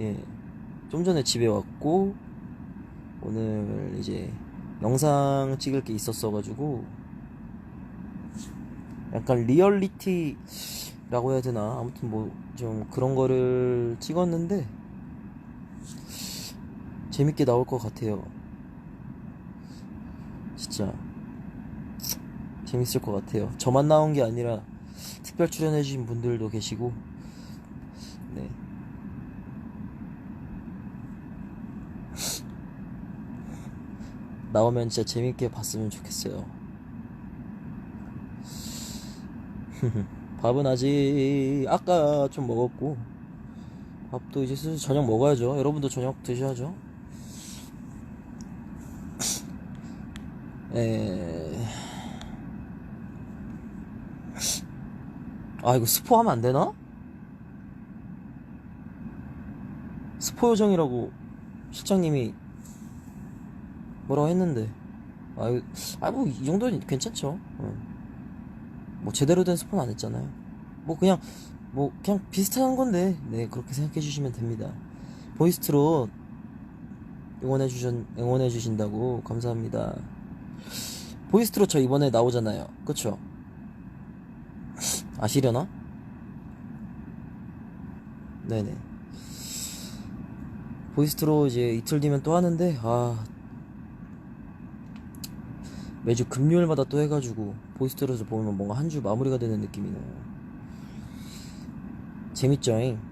예. 좀 전에 집에 왔고, 오늘 이제 영상 찍을 게 있었어가지고, 약간 리얼리티라고 해야 되나? 아무튼 뭐, 좀 그런 거를 찍었는데, 재밌게 나올 것 같아요. 진짜. 재밌을 것 같아요. 저만 나온 게 아니라, 특별 출연해주신 분들도 계시고, 네. 나오면 진짜 재밌게 봤으면 좋겠어요. 밥은 아직 아까 좀 먹었고 밥도 이제 슬슬 저녁 먹어야죠. 여러분도 저녁 드셔야죠. 에... 아 이거 스포하면 안 되나? 스포 요정이라고 실장님이 뭐라고 했는데. 아유 아뭐 이 정도는 괜찮죠. 어. 뭐 제대로 된 스포는 안 했잖아요. 뭐 그냥 뭐 그냥 비슷한 건데. 네 그렇게 생각해 주시면 됩니다. 보이스트로 응원해 주신 응원해 주신다고 감사합니다. 보이스트로 저 이번에 나오잖아요. 그쵸? 아시려나? 네네. 보이스트로 이제 이틀 뒤면 또 하는데 아 매주 금요일마다 또 해가지고 보이스트로에서 보면 뭔가 한 주 마무리가 되는 느낌이네요. 재밌죠잉?